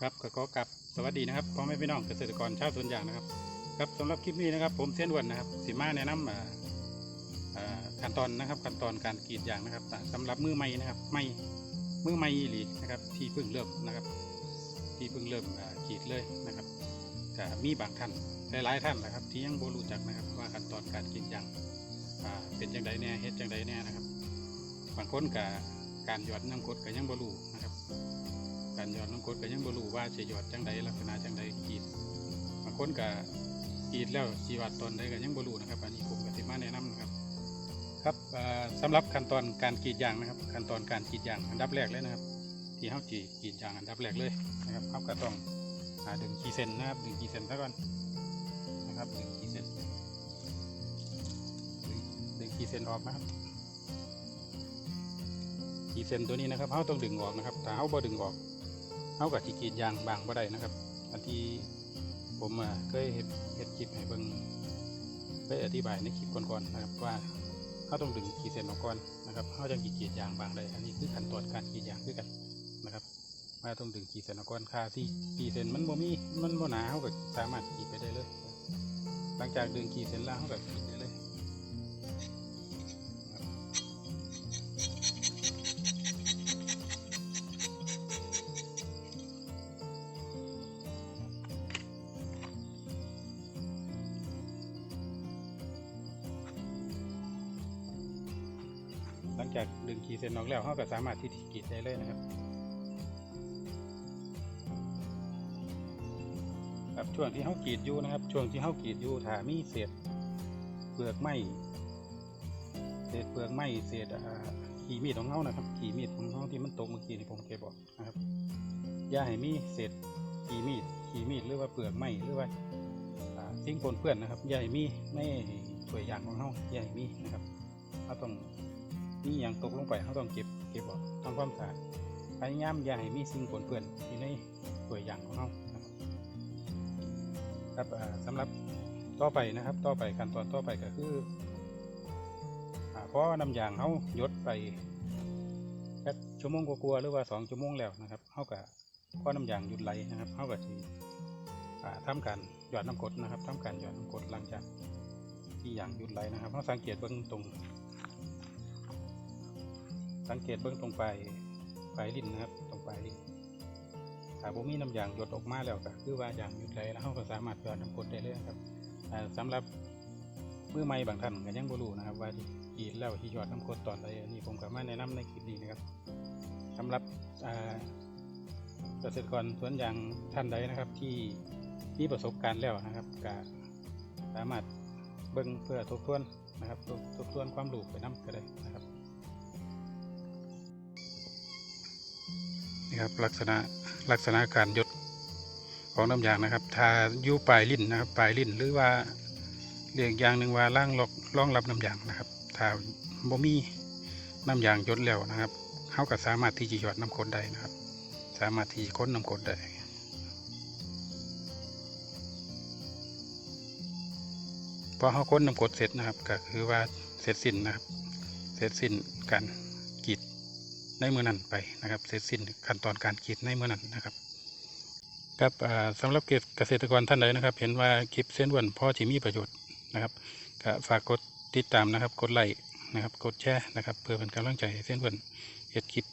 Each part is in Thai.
ครับก็ขอกลับสวัสดีนะครับพ่อแม่พี่น้องเกษตรกรชาวสวนยางนะครับ ครับสำหรับคลิปนี้นะครับ ผมเส้นวันนะครับสิมาแนะนำอ่าอ่าขั้นตอนนะครับขั้นตอนการกรีดยางนะครับอ่าสำหรับมือใหม่นะครับไม่มือใหม่อีหลีนะครับ ที่เพิ่งเริ่มนะครับ ที่เพิ่งเริ่มกรีดเลยนะครับก็มีบางท่านหลายๆท่านนะครับ ที่ยังบ่รู้จักนะครับ ว่าขั้นตอนการกรีดยางอ่าเป็นจังไดแน่เฮ็ดจังไดแน่นะครับบางคนกับการหยอดน้ำกดก็ยังบ่รู้นะครับ การหยอดน้ำกรดก็ยังบ่รู้ว่าจะหยอดจังใดลักษณะจังใดกีดบางคนก็กีดแล้วสีวัดตอนใดก็ยังบ่รู้นะครับ อันนี้ผมก็สิมาแนะนำนะครับ ครับเอ่อสำหรับขั้นตอนการกีดยางนะครับ ขั้นตอนการกีดยางอันดับแรกเลยนะครับ ที่เฮาจีกีดยางอันดับแรกเลยนะครับเฮาก็ต้องหาดึงขีเส้นนะครับดึงขีเส้นซะก่อนนะครับดึงขีเส้นดึงดึงขีเส้นออกนะครับขีดเส้นตัวนี้นะครับเขาต้องดึงออกนะครับถ้าเขาบ่ดึงออก เขากับที่กรีดยางบางบ่ได้นะครับอันที่ผมเคยเห็นเห็นคลิปให้เบิ่งเคยอธิบายในคลิปก่อนๆนะครับว่าเขาต้องดึงขีดเส้นออกก่อนนะครับเขาจะกรีดยางบางได้อันนี้คือขั้นตอนการกรีดยางคือกันนะครับว่าต้องดึงขีดเส้นออกก่อนค่าที่ขีดเส้นมันบ่มีมันบ่หนาเขาก็สามารถกรีดไปได้เลย หลังจากดึงขีดเส้นแล้วเขาก็กรีด จากดึงขีดเส้นออกแล้วเขาก็สามารถที่จะกรีดได้เลยนะครับครับช่วงที่เขากรีดอยู่นะครับ ช่วงที่เขากรีดอยู่ถามีเศษเปลือกไม้เศษเปลือกไม้เศษขีมีดของเขานะครับ ขีมีดของเขาที่มันตกเมื่อกี้ที่ผมเคยบอกนะครับอย่าให้มีเศษขีมีดขีมีดหรือว่าเปลือกไม้หรือว่าสิ่งปนเปื้อนนะครับอย่าให้มีในถ้วยยางของเขาอย่าให้มีนะครับเขาต้อง นี่อย่างตกลงไปเขาต้องเก็บเก็บออกทำความสะอาดพยายามอย่าให้มีสิ่งปนเปื้อนอยู่ในตัวอย่างของเราครับครับอ่าสำหรับต่อไปนะครับต่อไปขั้นตอนต่อไปก็คือเพราะน้ำยางเขายดไปแค่ชั่วโมงกว่าๆหรือว่าสองชั่วโมงแล้วนะครับเขาก็พอน้ำยางหยุดไหลนะครับเขาก็จะอ่าทำการหยอดน้ำกดนะครับทำการหยอดน้ำกดหลังจากที่ยางหยุดไหลนะครับเขาสังเกตเบื้องตรง สังเกตเบื้องตรงปลายปลายลิ้นนะครับ ตรงปลายลิ้นถ้าบ่มีน้ำยางหยดออกมาแล้วก็คือว่าอย่างหยุดไหลแล้วเราก็สามารถหยอดน้ำกรดได้เลยครับอ่าสำหรับมือใหม่บางท่านก็ยังบ่รู้นะครับ ว่าที่กีดแล้วที่หยอดน้ำกดตอนใดอันนี้ผมก็มาแนะนำในคลิปนี้นะครับสำหรับเกษตรกรสวนยางท่านใดนะครับ ที่มีประสบการณ์แล้วนะครับก็สามารถเบิ่งเพื่อทบทวนนะครับทบทวนความรู้ไปนํก็ได้นะครับ นี่ครับลักษณะลักษณะการหยดของน้ำยางนะครับถ้ายู่ปลายลิ้นนะครับปลายลิ้นหรือว่าเรียกอย่างหนึ่งว่าล่างลอกรองรับน้ำยางนะครับถ้าบ่มีน้ำยางหยดแล้วนะครับเขาก็สามารถที่จะหยดน้ำกรดได้นะครับ สามารถที่จะค้นน้ำกรดได้พอเขาค้นน้ำกรดเสร็จนะครับก็คือว่าเสร็จสิ้นนะครับ เสร็จสิ้นการ ในเมื่อนั้นไปนะครับ เสร็จสิ้นขั้นตอนการกรีดในเมื่อนั้นนะครับครับสำหรับเกษตรกรท่านใดนะครับ เห็นว่าคลิปเส้นวันพ่อจะมีประโยชน์นะครับก็ฝากกดติดตามนะครับ กดไลค์นะครับ กดแชร์นะครับ เพื่อเป็นกำลังใจเส้นวันเห็ดคลิป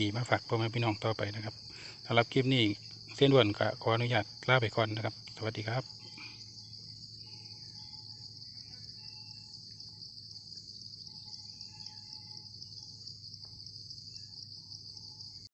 ดีๆ มาฝากพ่อแม่พี่น้องต่อไปนะครับสำหรับคลิปนี้เส้นวันก็ขออนุญาตลาไปก่อนนะครับ สวัสดีครับ